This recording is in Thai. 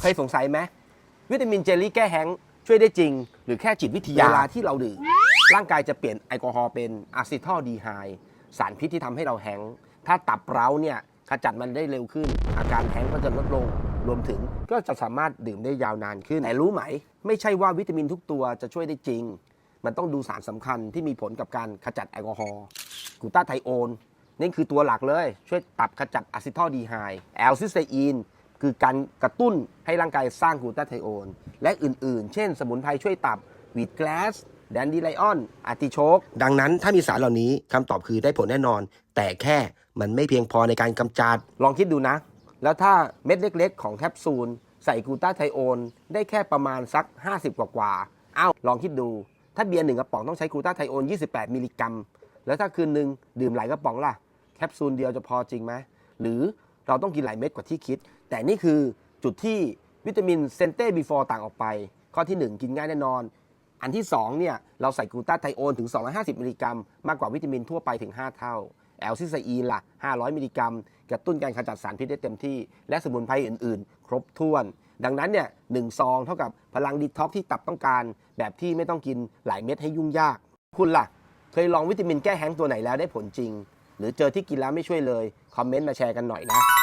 เคยสงสัยไหมวิตามินเจลลี่แก้แห้งก์ช่วยได้จริง หรือแค่จิตวิทยาเวลาที่เราดื่มร่างกายจะเปลี่ยนแอลกอฮอล์เป็นอะซิทอลดีไฮด์สารพิษที่ทำให้เราแห้งก์ถ้าตับเร้าเนี่ยขจัดมันได้เร็วขึ้น อาการแห้งก์ก็จะลดลงรวมถึงก็จะสามารถดื่มได้ยาวนานขึ้นแต่รู้ไหม ไม่ใช่ว่าวิตามินทุกตัวจะช่วยได้จริง มันต้องดูสารสำคัญที่มีผลกับการขจัดแอลกอฮอล์กลูตาไทโอนนี่คือตัวหลักเลย ช่วยตับขจัดอะซิทอลดีไฮด์แอลซิสเตอีน คือการกระตุ้นให้ร่างกายสร้างกลูตาไทโอน และอื่นๆ เช่น สมุนไพรช่วยตับวีดแกลสแดนดีไลออนอาร์ติโชกดังนั้นถ้ามีสารเหล่านี้คำตอบคือได้ผลแน่นอน แต่แค่มันไม่เพียงพอในการกำจัด ลองคิดดูนะ แล้วถ้าเม็ดเล็กๆ ของแคปซูล ใส่กลูตาไทโอน ได้แค่ประมาณสัก 50 กว่าๆอ้าวลองคิดดู ถ้าเบียร์หนึ่งกระป๋องต้องใช้กลูตาไทโอน 28 มิลลิกรัม แล้วถ้าคืนหนึ่งดื่มหลายกระป๋องล่ะ แคปซูลเดียวจะพอจริงไหมหรือ เราต้องกินหลายเม็ดกว่าที่คิด แต่นี่คือจุดที่วิตามินเซนเต้บีฟอร์ต่างออกไป ข้อที่ 1 กินง่ายแน่นอน อันที่2เนี่ยเราใส่กลูตาไทโอนถึง 250 มิลลิกรัม มากกว่าวิตามินทั่วไปถึง 5 เท่าแอลซิไซอีนล่ะ500 มิลลิกรัม กระตุ้นการขจัดสารพิษได้เต็มที่ และสมุนไพรอื่น ๆ ครบถ้วน ดังนั้นเนี่ยหนึ่งซองเท่ากับพลังดีท็อกที่ตับต้องการ แบบที่ไม่ต้องกินหลายเม็ดให้ยุ่งยาก คุณล่ะ เคยลองวิตามินแก้แห้งตัวไหนแล้วได้ผลจริง หรือเจอที่กินแล้วไม่ช่วยเลย คอมเมนต์มาแชร์กันหน่อยนะ